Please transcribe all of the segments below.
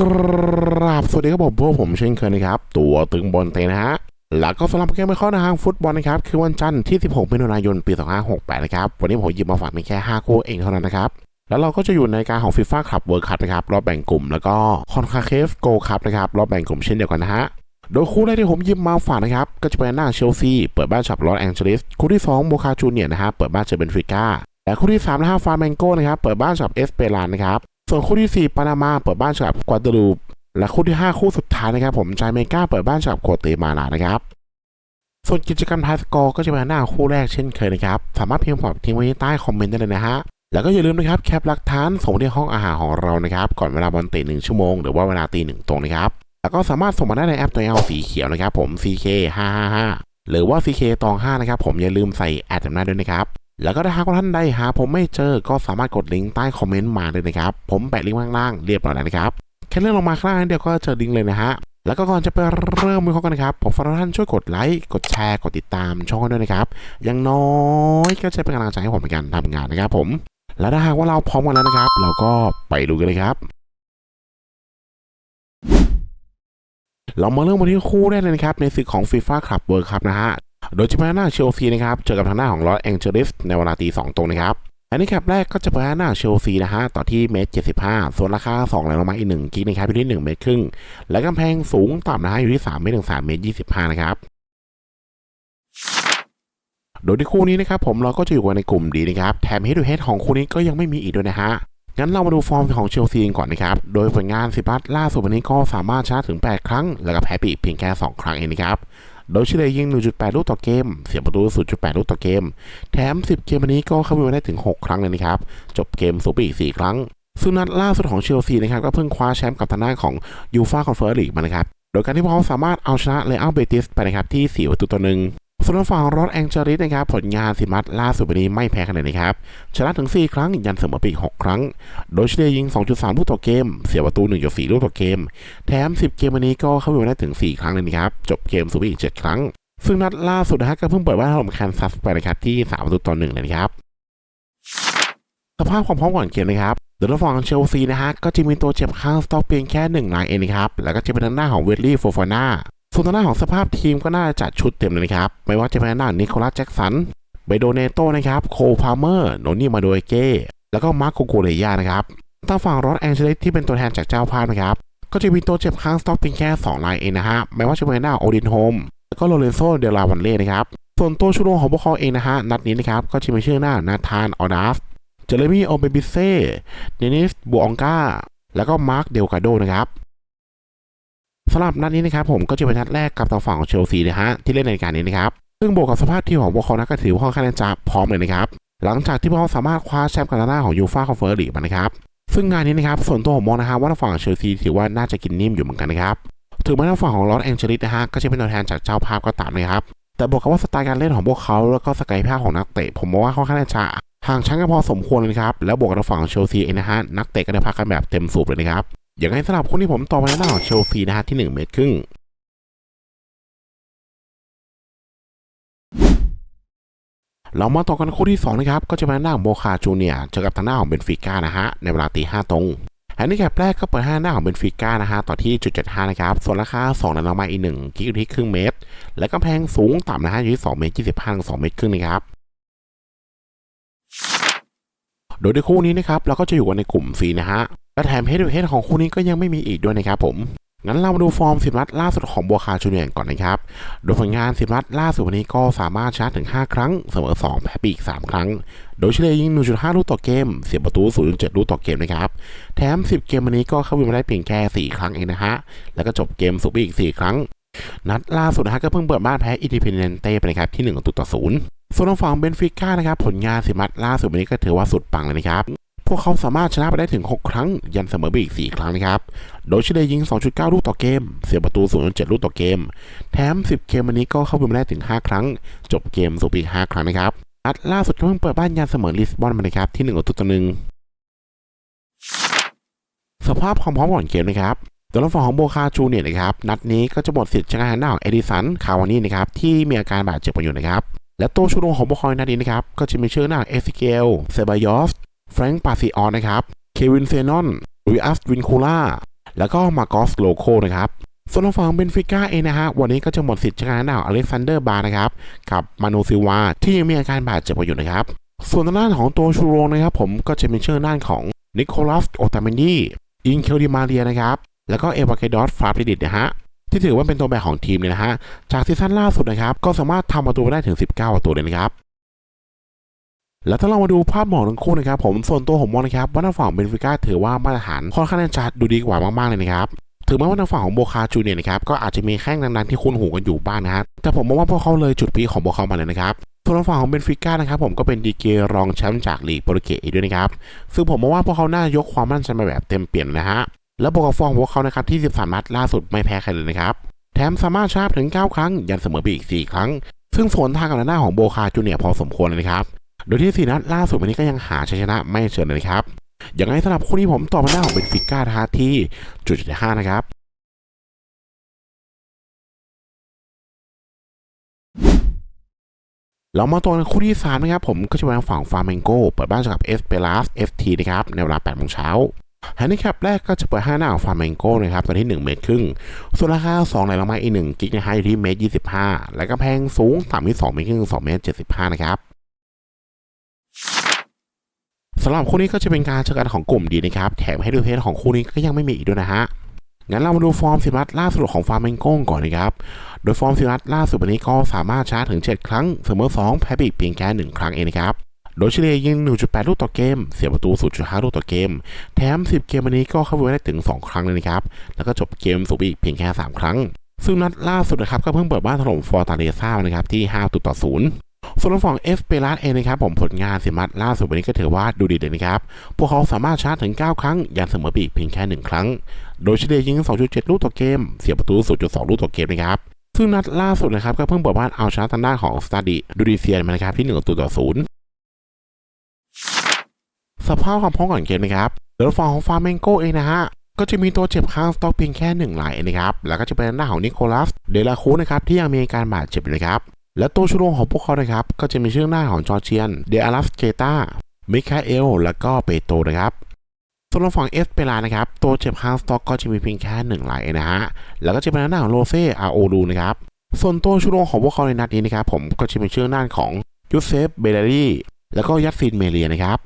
กราบสวัสดีครับผมพวกผมเช่นเคยนะครับ ตัวตึงบอลเตนะฮะแล้วก็สำหรับเกมไม่เข้าทางฟุตบอลนะครับ คือวันจันทร์ที่ 16มิถุนายน ปี 2568 นะครับ วันนี้ผมหยิบมาฝากเพีแค่ 5 คู่เองเท่านั้นนะครับ แล้วเราก็จะอยู่ในการของฟีฟ่าคลับเวิร์คัพนะครับ รอบแบ่งกลุ่ม แล้วก็คอนคาเคฟโกคัพนะครับ รอบแบ่งกลุ่มเช่นเดียวกันนะฮะ โดยคู่แรกที่ผมหยิบมาฝากนะครับ ก็จะเป็นหน้าเชลซี เปิดบ้านฉับลอสแองเจลิส คู่ที่2โบคาจูเนียร์นะฮะ เปิดบ้านเจอเบนฟิก้า และคู่ที่3นะฮะฟาร์แมงโกนะครับ เปิดบ้านฉับเอสเปรานนะครับ ส่วนคู่ที่ 4 ปานามาเปิดบ้านฉับกวาดรูปและคู่ที่ 5 คู่สุดท้ายนะครับผมจายเมกาเปิดบ้านฉับโคเตมาลานะครับ ส่วนกิจกรรมทายสกอร์ก็จะเป็นหน้าคู่แรกเช่นเคยนะครับ สามารถพิมพ์ตอบทิ้งไว้ใต้คอมเมนต์ได้เลยนะฮะ แล้วก็อย่าลืมนะครับแคปหลักฐานส่งที่ห้องอาหารของเรานะครับ ก่อนเวลาบอลเตะหนึ่งชั่วโมงหรือว่าเวลาตีหนึ่งตรงนะครับ แล้วก็สามารถส่งมาได้ในแอปตัว L สีเขียวนะครับผม CK 555หรือว่า CK ตอง5นะครับผมอย่าลืมใส่แอดจำหน้าด้วยนะครับ แล้วก็ถ้าหากว่าท่านใดหาผมไม่เจอก็สามารถกดลิงก์ใต้คอมเมนต์มาเลยนะครับ ผมแปะลิงก์ข้างล่างเรียบร้อยแล้วนะครับ แค่เลื่อนลงมาข้างล่างนิดเดียวก็เจอลิงก์เลยนะฮะแล้วก็ก่อนจะไปเริ่มวิเคราะห์กันนะครับ ผมฝากทุกท่านช่วยกดไลค์ กดแชร์ กดติดตามช่องด้วยนะครับ อย่างน้อยก็จะเป็นกำลังใจให้ผมในการทำงานนะครับผม และถ้าหากว่าเราพร้อมกันแล้วนะครับ เราก็ไปดูกันเลยครับ เรามาเริ่มวันที่คู่แรกเลยนะครับ ในศึกของ FIFA Club World Cup นะฮะ โดยจะเป็นหน้าเชลซีนะครับเจอกับทางหน้าของลอสแองเจลิสในเวลาตีสองตรงนะครับอันนี้แคปแรกก็จะเป็นหน้าเชลซีนะฮะต่อที่เมตรเจ็ดสิบห้าส่วนราคา2แล้วลงมาอีกหนึ่งกิกนะครับอยู่ที่หนึ่งเมตรครึ่ง และกำแพงสูงต่ำนะฮะอยู่ที่3เมตรถึง3เมตร25นะครับโดยที่คู่นี้นะครับผมเราก็จะอยู่กันในกลุ่มดีนะครับแถมเฮด o ูเฮดของคู่นี้ก็ยังไม่มีอีกด้วยนะฮะงั้นเรามาดูฟอร์มของเชลซีก่อนนะครับ โดยผลงานสิบนัดล่าสุดวันนี้ก็สามารถชนะถึง 8 ครั้ง แล้วก็แพ้ปีเพียงแค่ 2 ครั้งเองนะครับ โดยเฉลี่ยยิง 1.8 ลูกต่อเกม เสียประตู 0.8 ลูกต่อเกม แถม 10 เกมวันนี้ก็เข้าไปได้ถึง 6 ครั้งเลยนะครับ จบเกมสูงไปอีก4ครั้ง ซึ่งนัดล่าสุดของเชลซีนะครับ ก็เพิ่งคว้าแชมป์กับทางด้านของยูฟาคอนเฟอเรนซ์ลีกมานะครับ โดยการที่พวกเขาสามารถเอาชนะเลอัลเบติสไปนะครับที่ 4 ประตูต่อหนึ่ง ส่วนฝั่งรอสแองเจลิสนะครับผลงานสิมัดล่าสุดวันนี้ไม่แพ้คะแนนนะครับชนะถึง 4 ครั้งยันเสมอไปอีก6ครั้ง โดยเฉลี่ยยิง 2.3 ลูกต่อเกม เสียประตู 1.4 ลูกต่อเกม แถม 10 เกมวันนี้ก็เข้าไปได้ถึง 4 ครั้งเลยนะครับ จบเกมสูงไปอีก 7 ครั้ง ซึ่งนัดล่าสุดนะฮะก็เพิ่งเปิดบ้านถล่มแคนซัสไปนะครับที่3ประตูต่อ1เลยนะครับสภาพความพร้อมก่อนเกมนะครับโดยฝั่งเชลซีนะฮะก็จะมีตัวเจ็บข้างสต็อกเพียงแค่1รายเองนะครับแล้วก็จะเป็นทางหน้าของเวลลี่โฟฟาน่า ส่วนทางด้านของสภาพทีมก็น่าจะจัดชุดเต็มเลยนะครับ ไม่ว่าจะเป็นทางด้านนิโคลัสแจ็กสันเบโดเนโตนะครับ โคพาเมอร์ โนนี่มาโดเอเก้ แล้วก็มาร์โกโกเลียนะครับทางฝั่งรอสแองเจลิสที่เป็นตัวแทนจากเจ้าภาพนะครับ ก็จะมีตัวเจ็บค้างสต็อกเพียงแค่2รายเองนะฮะ ไม่ว่าจะเป็นหน้าโอดินโฮม แล้วก็โลเรนโซเดลาวันเล่นะครับ ส่วนตัวชุดลงของพวกเขาเองนะฮะ นัดนี้นะครับ ก็จะมีชื่อหน้านาธานออดัสเจเรมี่โอเบบิเซ่ เดนิสบูองกาแล้วก็มาร์คเดลกาโดนะครับ สำหรับนัดนี้นะครับผมก็จะเป็นนัดแรกกับทางฝั่งของเชลซีนะฮะที่เล่นในการนี้นะครับซึ่งบวกกับสภาพทีมของพวกเขานะก็ถือว่าค่อนข้างจะพร้อมเลยนะครับหลังจากที่พวกเขาสามารถคว้าแชมป์กับทางด้านของยูฟ่าคอนเฟอเรนซ์ลีกมานะครับซึ่งงานนี้นะครับส่วนตัวผมมองนะครับว่าทางฝั่งเชลซีถือว่าน่าจะกินนิ่มอยู่เหมือนกันนะครับถึงแม้ทางฝั่งของลอสแองเจลิสนะฮะก็จะเป็นตัวแทนจากเจ้าภาพก็ตามนะครับแต่บอกกับว่าสไตล์การเล่นของพวกเขาแล้วก็สกายภาพของนักเตะผมมองว่าค่อนข้างจะห่างชั้นกันพอสมควรเลยครับแล้วบวกกับทางฝั่งของเชลซีเองนะฮะนักเตะก็ได้พักกันแบบเต็มสูบเลยนะครับ อย่างไรสำหรับคู่ที่ผมต่อไปในหน้าของเชลซีนะฮะที่ 1 เมตรครึ่งเรามาต่อกันคู่ที่ 2 นะครับ ก็จะเป็นหน้าของโบคาจูเนียเจอกับทางหน้าของเบนฟิก้านะฮะ ในเวลาตีห้าตรงอันนี้แคปแรกก็เปิดห้าหน้าของเบนฟิก้านะฮะ ต่อที่จุดเจ็ดห้านะครับ ส่วนราคา2นั้นลงมาอีกหนึ่งกิกอยู่ที่ครึ่งเมตร และกำแพงสูงต่ำนะฮะอยู่ที่2เมตร25ถึง2เมตรครึ่งนะครับ โดยในคู่นี้นะครับเราก็จะอยู่กันในกลุ่ม C นะฮะ และแถมเฮด o ูเฮดของคู่นี้ก็ยังไม่มีอีกด้วยนะครับผมงั้นเรามาดูฟอร์มสิบนัดล่าสุดของบัวคาจูเนียร์ก่อนนะครับ โดยผลงานสิบนัดล่าสุดวันนี้ก็สามารถชนะถึง 5 ครั้ง เสมอ 2 แพ้ไปอีก 3 ครั้ง โดยเฉลี่ยยิง 1.5 ลูกต่อเกม เสียประตู 0.7 ลูกต่อเกมนะครับ แถม 10 เกมวันนี้ก็เข้าวินมาได้เพียงแค่ 4 ครั้งเองนะฮะ แล้วก็จบเกมสุดไปอีก 4 ครั้ง นัดล่าสุดนะฮะก็เพิ่งเปิดบ้านแพ้อินดิเพนเดนเต้ไปนะครับที่1ประตูต่อ0ส่วนทางฝั่งเบนฟิก้านะครับผลงานสิบนัดล่าสุดวันนี้ก็ถือว่าสุดปังเลยนะครับ วกเขาสามารถชนะไปได้ถึง 6 ครั้ง ยันเสมอไปอีก 4 ครั้งนะครับ โดยเฉลี่ยยิง 2.9 ลูกต่อเกม เสียประตู 0.7 ลูกต่อเกม แถม 10 เกมวันนี้ก็เข้าไปมาได้ถึง 5 ครั้ง จบเกมสูบอีก 5 ครั้งนะครับนัดล่าสุดก็เพิ่งเปิดบ้านยันเสมอลิสบอนมานะครับที่1ต่อหนึ่งสภาพความพร้อมก่อนเกมนะครับตัวละฝั่งของโบคาจูเนียนะครับนัดนี้ก็จะหมดสิทธิ์จากการหน้าของเอดิสันคาวานี่นะครับที่มีอาการบาดเจ็บอยู่นะครับและตัวชูโรงของโบคอยนัดนี้นะครับก็จะมีชื่อหน้าเอซิเกลเซบายอฟ แฟรงค์ปาซิออนนะครับ เควินเซนอนลุยอัสวินคูล่า แล้วก็มาโกสโลโคนะครับส่วนฝั่งเบนฟิก้าเองนะฮะ วันนี้ก็จะหมดสิทธิ์จากกาวอเล็กซานเดอร์บาร์นะครับ กับมาโนซิวาที่ยังมีอาการบาดเจ็บอยู่นะครับ ส่วนด้านของตัวชูโรงนะครับ ผมก็จะเป็นชื่อด้านของนิโคลัสโอตาเมนดีอินเคลดิมาเรียนะครับ แล้วก็เอวาเกดอสฟาปิดิตนะฮะ ที่ถือว่าเป็นตัวแบกของทีมเลยนะฮะ จากซีซั่นล่าสุดนะครับ ก็สามารถทำประตูได้ถึง 19 ประตูเลยนะครับ แล้วถ้าเรามาดูภาพหมอกทั้งคู่นะครับผมส่วนตัวผมมองนะครับว่าทางฝั่งเบนฟิก้าถือว่ามาตรฐานค่อนข้างจะดูดีกว่ามากๆเลยนะครับถึงแม้ว่าทางฝั่งของโบคาจูเนียนะครับก็อาจจะมีแข้งดังๆที่คุ้นหูกันอยู่บ้างนะฮะแต่ผมมองว่าพวกเขาเลยจุดพีของพวกเขามาเลยนะครับส่วนทางฝั่งของเบนฟิก้านะครับผมก็เป็นดีเกรองแชมป์จากลีกโปรตุเกสด้วยนะครับซึ่งผมมองว่าพวกเขาน่ายกความมั่นใจมาแบบเต็มเปี่ยมนะฮะและบกกับฟอร์มของพวกเขานะครับที่ 13 นัดล่าสุดไม่แพ้ใครเลยนะครับแถมสามารถชาร์จถึง 9 ครั้ง ยันเสมอไปอีก 4 ครั้ง ซึ่งสวนทางกับหน้าของโบคาจูเนียพอสมควรเลยนะครับ โดยที่4นัดล่าสุดวันนี้ก็ยังหาชัยชนะไม่เชิญเลยครับอย่างไรสำหรับคู่นี้ผมตอบมาหน้าของเบนฟิก้านะฮะที่จุดจุดห้านะครับเรามาตัวในคู่ที่3นะครับผมก็จะเป็นฝั่งฟาร์เมงโกเปิดบ้านกับเอสเปรัสเอฟทีนะครับในเวลา8โมงเช้าแฮนดิแคปแรกก็จะเปิดห้าหน้าของฟาร์เมงโกนะครับตัวที่ 1 เมตรครึ่ง ส่วนราคา2ไหลลงมาอีก1กิกนะฮะอยู่ที่เมตร 25 และก็แพงสูงต่ำที่2เมตรครึ่ง2เมตร 75 นะครับ สำหรับคู่นี้ก็จะเป็นการเจอกันของกลุ่มดีนะครับ แถมให้ดูเพจของคู่นี้ก็ยังไม่มีอีกด้วยนะฮะงั้นเรามาดูฟอร์มสิบนัดล่าสุดของฟาร์มเมงโก้ก่อนนะครับ โดยฟอร์มสิบนัดล่าสุดวันนี้ก็สามารถชาร์จถึง 7 ครั้งเสมอ2แพ้ไปอีกเพียงแค่1ครั้งเองนะครับ โดยเฉลี่ยยิง 1.8 ลูกต่อเกม เสียประตู 0.5 ลูกต่อเกม แถม 10 เกมวันนี้ก็เข้าไปได้ถึง 2 ครั้งเลยนะครับ แล้วก็จบเกมสูงไปอีกเพียงแค่ 3 ครั้ง ซึ่งนัดล่าสุดนะครับก็เพิ่งเปิดบ้านถล่มฟอร์ตาเรซ่านะครับที่5ต่อ0 ส่วนทางฝั่งเอฟเปรัสเองนะครับผมผลงานสิบนัดล่าสุดวันนี้ก็ถือว่าดูดีเลยนะครับ พวกเขาสามารถชาร์จถึง 9 ครั้ง ยันเสมอปีกเพียงแค่ 1 ครั้ง โดยเฉลี่ยยิง 2.7 ลูกต่อเกม เสียประตู 0.2 ลูกต่อเกมนะครับซึ่งนัดล่าสุดนะครับก็เพิ่งเปิดบ้านเอาชนะทางด้านของสตาดิดูดิเซียนมานะครับที่1ตัวต่อ0สภาพความพร้อมก่อนเกมนะครับเดยวฝั่งของฟาร์เมงโกเองนะฮะก็จะมีตัวเจ็บข้างสต็อกเพียงแค่หนึ่งรายนะครับ แล้วก็จะเป็นหน้าของนิโคลัส เดลาคูนะครับที่ยังมีอาการบาดเจ็บนะครับ และตัวชูโรงของพวกเขานะครับ ก็จะมีชื่อหน้าของจอร์เจียน เดอารัสเกตามิคาเอล และก็เปโตนะครับส่วนทาฝั่งเอสเปรานะครับ ตัวเจ็บข้างสต็อกก็จะมีเพียงแค่หนึ่งรายเองนะฮะ แล้วก็จะเป็นหน้าของโรเซ่อาโอดูนะครับ ส่วนตัวชูโรงของพวกเขาในนัดนี้นะครับ ผมก็จะเป็นชื่อหน้าของยูเซฟเบเดรี่แล้วก็ยัตซินเมเลียนะครับ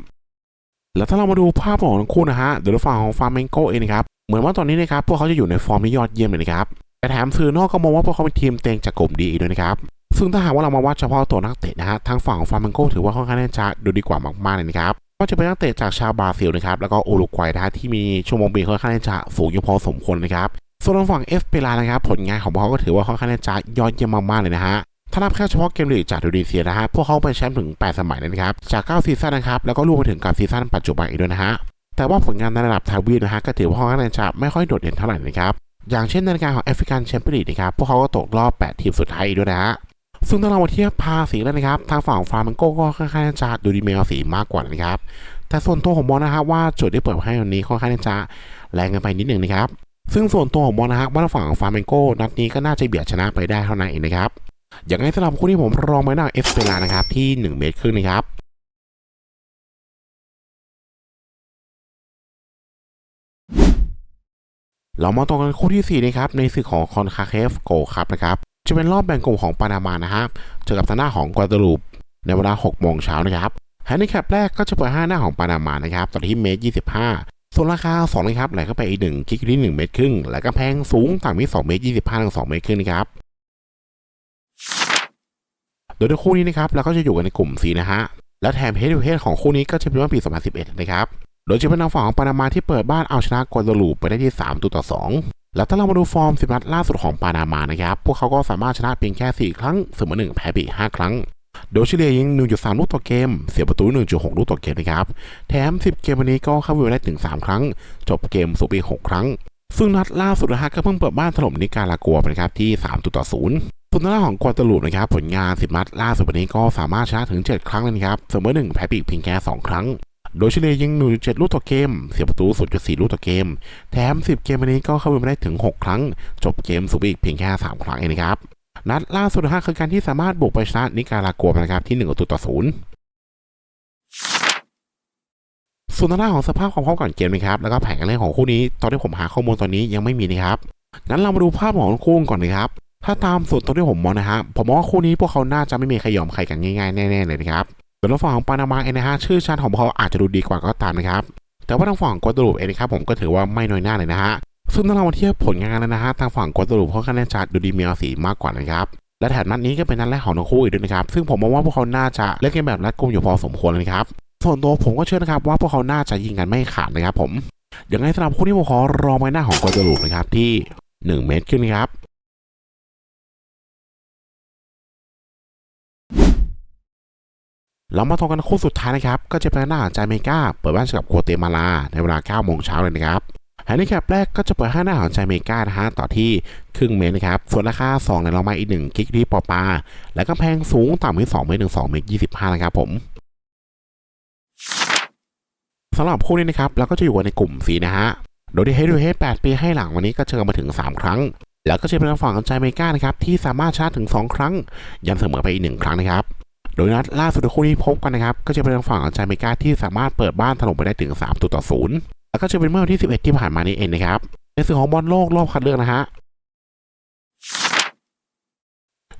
แล้วถ้าเรามาดูภาพของทั้งคู่นะฮะเดี๋ยวฝั่งของฟาร์เมงโกเองนะครับ เหมือนว่าตอนนี้นะครับพวกเขาจะอยู่ในฟอร์มที่ยอดเยี่ยมเลยนะครับแต่แถมสื่อนอกก็มองว่าพวกเขาเป็นทีมเต็งจากกลุ่มดีอีกด้วยนะครับ ซึ่งถ้าหากว่าเรามาวัดเฉพาะตัวนักเตะนะฮะทางฝั่งของฟาร์เมงโกถือว่าค่อนข้างแน่จะดูดีกว่ามากๆเลยนะครับก็จะเป็นนักเตะจากชาวบราซิลนะครับแล้วก็อุรุกวัยนะฮะที่มีชั่วโมงบินค่อนข้างแน่จะสูงอยู่พอสมควรนะครับส่วนทางฝั่งเอฟเปรานะครับผลงานของพวกเขาก็ถือว่าค่อนข้างแน่จะยอดเยี่ยมมากๆเลยนะฮะถ้านับแค่เฉพาะเกมลีกจากดูดีเซียนะฮะพวกเขาเป็นแชมป์ถึง 8 สมัยเลยนะครับจาก9ซีซั่นนะครับแล้วก็รวมไปถึงกับซีซั่นปัจจุบันอีกด้วยนะฮะแต่ว่าผลงานในระดับทวีปนะฮะก็ถือว่าค่อนข้างจะไม่ค่อยโดดเด่นเท่าไหร่นะครับอย่างเช่นในการของแอฟริกันแชมเปี้ยนลีกนะครับพวกเขาก็ตกรอบ 8 ทีมสุดท้ายอีกด้วยนะฮะ ซึ่งถ้าเรามาเทียบภาษีแล้วนะครับ ทางฝั่งฟาร์มันโก้ก็ค่อนข้างจะดูดีเมลสีมากกว่านะครับ แต่ส่วนตัวผมมองนะครับว่าจุดที่เปิดให้วันนี้ค่อนข้างจะแรงกันไปนิดหนึ่งนะครับ ซึ่งส่วนตัวผมมองนะครับว่าฝั่งฟาร์เมนโก้นัดนี้ก็น่าจะเบียดชนะไปได้เท่านั้นเองนะครับ อย่างไรสำหรับคู่ที่ผมรองไว้หน้าเอสเปรานะครับที่1เมตรครึ่งนะครับเรามาต่อกันคู่ที่ 4 นะครับ ในศึกของคอนคาเคฟโกครับนะครับ จะเป็นรอบแบ่งกลุ่มของปานามานะครับเจอกับทางหน้าของกวาตาลูปในเวลา6โมงเช้านะครับแฮนดิแคปแรกก็จะเปิด5หน้าของปานามานะครับต่อที่เมตร25ส่วนราคา2นะครับไหลเข้าไปอีก1กิกที่1เมตรครึ่งและกำแพงสูงต่างที่2เมตร25ถึง2เมตรครึ่งนะครับโดยในคู่นี้นะครับเราก็จะอยู่กันในกลุ่ม C นะฮะและแถมเฮดทูเฮดของคู่นี้ก็จะเป็นว่าปี 2011 นะครับ โดยจะเป็นทางฝั่งของปานามาที่เปิดบ้านเอาชนะกวาตาลูปไปได้ที่ 3ตัวต่อ 2 แล้วถ้าเรามาดูฟอร์ม10นัดล่าสุดของปานามานะครับ พวกเขาก็สามารถชนะเพียงแค่ 4 ครั้งเสมอ1แพ้ไปอีก5ครั้ง โดยเฉลี่ยยิง 1.3 ลูกต่อเกม เสียประตู 1.6 ลูกต่อเกมนะครับ แถม 10 เกมวันนี้ก็เข้าไปได้ถึง 3 ครั้ง จบเกมสูบไปอีก6ครั้ง ซึ่งนัดล่าสุดนะฮะก็เพิ่งเปิดบ้านถล่มนิการากัวไปนะครับที่3ตัวต่อ0ส่วนหน้าของกวาตาลูปนะครับผลงาน 10 นัดล่าสุดวันนี้ก็สามารถชนะถึง 7 ครั้งเลยนะครับเสมอ1แพ้ไปอีกเพียงแค่2ครั้ง โดยเฉลี่ยยิง 1.7 ลูกต่อเกม เสียประตู 0.4 ลูกต่อเกม แถม 10 เกมวันนี้ก็เข้าไปได้ถึง 6 ครั้ง จบเกมสูบอีกเพียงแค่ 3 ครั้งเองนะครับ นัดล่าสุดนะฮะคือการที่สามารถบุกไปชนะนิการากัวนะครับที่1ประตูต่อ0ส่วนทางด้านของสภาพความพร้อมก่อนเกมนะครับ แล้วก็แผนการเล่นของคู่นี้ ตอนที่ผมหาข้อมูลตอนนี้ยังไม่มีนะครับงั้นเรามาดูภาพของคู่ก่อนนะครับ ถ้าตามส่วนตัวที่ผมมองนะฮะผมมองว่าคู่นี้พวกเขาน่าจะไม่มีใครยอมใครกันง่ายๆแน่ๆเลยนะครับ ส่วนทางฝั่งของปานามาเองนะฮะชื่อชาติของพวกเขาอาจจะดูดีกว่าก็ตามนะครับแต่ว่าทางฝั่งกวตาลูปเองนะครับผมก็ถือว่าไม่น้อยหน้าเลยนะฮะซึ่งถ้าเรามาเทียบผลงานกันแล้วนะฮะทางฝั่งกวตาลูปเขาคะแนนจะดูดีมีราศีมากกว่านะครับและแถมนัดนี้ก็เป็นนัดแรกของทั้งคู่อีกด้วยนะครับซึ่งผมมองว่าพวกเขาน่าจะเล่นเกมแบบรัดกุมอยู่พอสมควรเลยครับส่วนตัวผมก็เชื่อนะครับว่าพวกเขาน่าจะยิงกันไม่ขาดนะครับผมอย่างไรสำหรับคู่นี้ผมขอรอไว้หน้าของกอร์ดลูปนะครับที่ 1 เมตรขึ้นนะครับ เรามาทองกันคู่สุดท้ายนะครับ ก็จะเป็นหน้าจาเมกาเปิดบ้านกับโกเตมาลา ในเวลา9โมงเช้าเลยนะครับแฮนดิแคปแรกก็จะเปิดให้หน้าของจาเมกานะฮะต่อที่ครึ่งเมตรนะครับ ส่วนราคา2ในเรามาอีก1กิกที่ปอปา และก็แพงสูงต่ำที่2เมตรถึง2เมตร25 นะครับผมสำหรับคู่นี้นะครับเราก็จะอยู่ในกลุ่มสีนะฮะ โดยที่เฮดูเฮด8ปีให้หลังวันนี้ก็เจอมาถึง 3 ครั้ง แล้วก็จะเป็นฝั่งของใจเมกานะครับที่สามารถชนะถึง 2 ครั้ง ยันเสมอไปอีก 1 ครั้งนะครับ โดยนัดล่าสุดที่คู่นี้พบกันนะครับ ก็จะเป็นฝั่งของใจเมกาที่สามารถเปิดบ้านถล่มไปได้ถึง3ตัวต่อศูนย์แล้วก็จะเป็นเมื่อวันที่ 11 ที่ผ่านมานี้เองนะครับ ในส่วนของบอลโลกรอบคัดเลือกนะฮะ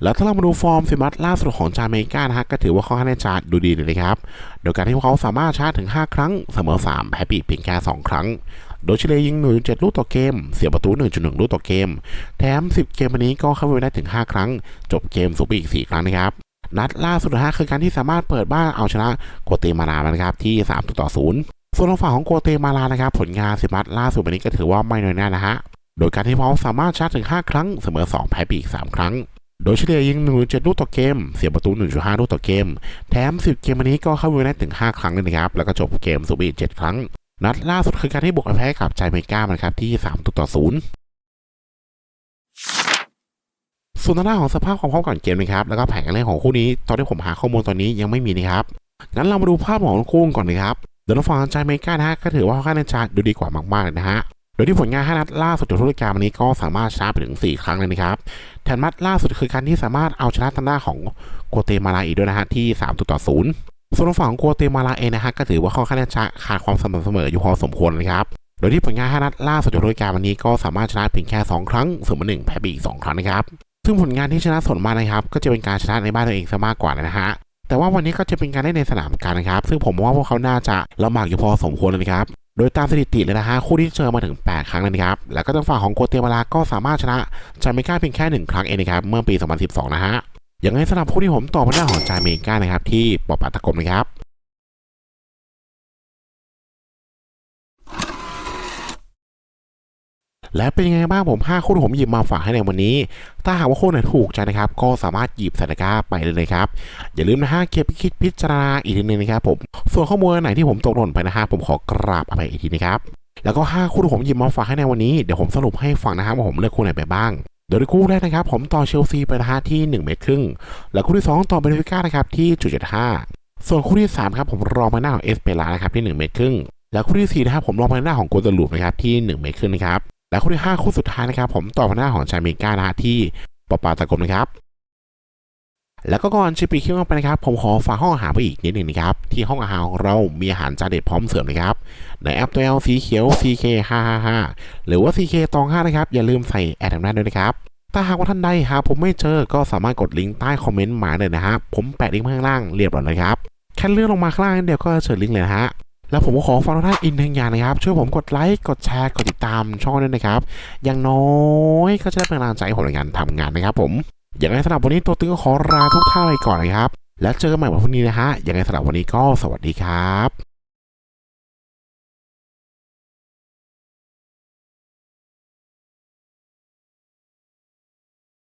แล้วถ้าเรามาดูฟอร์มสิมัตล่าสุดของจาเมกานะฮะก็ถือว่าเขาให้ในจาร์ดูดีเลยนะครับ โดยการที่พวกเขาสามารถชาร์จถึง 5 ครั้งเสมอ3แพ้ปีเพียงแค่2ครั้ง โดยเฉลี่ยยิง1.7 ลูกต่อเกม เสียประตู 1.1 ลูกต่อเกม แถม 10 เกมวันนี้ก็เข้าไปได้ถึง 5 ครั้ง จบเกมสูบไปอีก 4 ครั้งนะครับ นัดล่าสุดนะฮะคือการที่สามารถเปิดบ้านเอาชนะโกเตมาลามานะครับที่3ต่อ0ส่วนทางฝั่งของโกเตมาลานะครับผลงานสิมัตล่าสุดวันนี้ก็ถือว่าไม่น้อยหน้านะฮะโดยการที่พวกเขาสามารถชาร์จถึง 5 ครั้งเสมอ 2 แพ้ปีก 3 ครั้ง โดยเฉลี่ยยิง1.7ลูกต่อเกม เสียประตู 1.5 ลูกต่อเกม แถม 10 เกมวันนี้ก็เข้าไปได้ถึง 5 ครั้งเลยนะครับ แล้วก็จบเกมสูบอีก7ครั้ง นัดล่าสุดคือการที่บุกไปแพ้กับใจเมกามันครับที่3ตุต่อ0 ส่วนทางด้านของสภาพความพร้อมก่อนเกมนะครับแล้วก็แผนการเล่นของคู่นี้ตอนที่ผมหาข้อมูลตอนนี้ยังไม่มีนะครับงั้นเรามาดูภาพของคู่ก่อนนะครับโดยทางฝั่งใจเมกานะฮะก็ถือว่าค่าในชาดูดีกว่ามากๆเลยนะฮะโดยที่ผลงาน5นัดล่าสุดจากธุรการวันนี้ก็สามารถชนะไปถึง 4 ครั้งเลยนะครับแถมนัดล่าสุดคือการที่สามารถเอาชนะทางด้านของโกเตมาลาอีกด้วยนะฮะที่3ต่อ0ส่วนฝั่งของโกเตมาลาเองนะฮะก็ถือว่าค่อนข้างจะขาดความสม่ำเสมออยู่พอสมควรนะครับ โดยที่ผลงาน5นัดล่าสุดจากธุรการวันนี้ก็สามารถชนะเพียงแค่ 2 ครั้งเสมอ1แพ้ไปอีก 2 ครั้งนะครับ ซึ่งผลงานที่ชนะส่วนมากนะครับ ก็จะเป็นการชนะในบ้านตัวเองซะมากกว่านะฮะแต่ว่าวันนี้ก็จะเป็นการเล่นในสนามกันนะครับ ซึ่งผมว่าพวกเขาน่าจะลำบากอยู่พอสมควรเลยครับโดยตามสถิติเลยนะฮะคู่ที่เจอมาถึง 8 ครั้งเลยนะครับ แล้วก็ทางฝั่งของโกเตมาลาก็สามารถชนะจาเมกาเพียงแค่ 1 ครั้งเองนะครับ เมื่อปี 2012 นะฮะอย่างไรสำหรับคู่ที่ผมต่อมาหน้าของจาเมกานะครับ ที่ปอปาตะกมนะครับ และเป็นยังไงบ้างผม 5 คู่ที่ผมหยิบมาฝากให้ในวันนี้ ถ้าหากว่าคู่ไหนถูกใจนะครับ ก็สามารถหยิบส่ตะกร้าไปเลยนะครับ อย่าลืมนะฮะเก็บไปคิดพิจารณาอีกทีนึงนะครับผม ส่วนข้อมูลไหนที่ผมตกหล่นไปนะฮะผมขอกราบอภัยอีกทีนะครับ แล้วก็ 5 คู่ที่ผมหยิบมาฝากให้ในวันนี้ เดี๋ยวผมสรุปให้ฟังนะครับว่าผมเลือกคู่ไหนไปบ้างโดยคู่แรกนะครับ ผมต่อเชลซีไปนะฮะที่1เมตรครึ่ง และคู่ที่ 2 ต่อเบนฟิก้านะครับที่จุด75ส่วนคู่ที่ 3 ครับผมรองมาหน้าของเอสเปรานะครับที่ 1 เมตรครึ่ง และคู่ที่4นะครับผมรองมาหน้าของโกลเดลูปนะครับที่ 1 เมตรครึ่งนะครับ และคู่ที่ 5 คู่สุดท้ายนะครับผมต่อมาหน้าของจาเมกานะฮะที่ปอปาตะกมนะครับแล้วก็ก่อนจะปิดคลิปลงไปนะครับ ผมขอฝากห้องอาหารไปอีกนิดหนึ่งนะครับ ที่ห้องอาหารของเรา มีอาหารจานเด็ดพร้อมเสิร์ฟนะครับ ในแอปตัว L สีเขียว CK555 หรือว่า CK ตอง5นะครับ อย่าลืมใส่แอดทางด้านด้วยนะครับ ถ้าหากว่าท่านใดหาผมไม่เจอ ก็สามารถกดลิงก์ใต้คอมเมนต์มาเลยนะครับผมแปะลิงก์ข้างล่างเรียบร้อยเลยครับ แค่เลื่อนลงมาข้างล่างเดียวก็เจอลิงก์เลยนะฮะ แล้วผมก็ขอฝากทุกท่านอีกหนึ่งอย่างนะครับ ช่วยผมกดไลค์ กดแชร์ กดติดตามช่องด้วยนะครับ อย่างน้อยก็จะได้เป็นกำลังใจให้ผมในการทำงานนะครับผม อย่างไรสำหรับวันนี้ตัวตึงก็ขอลาทุกท่านไปก่อนนะครับ แล้วเจอกันใหม่วันพรุ่งนี้นะฮะ อย่างไรสำหรับวันนี้ก็สวัสดีครับ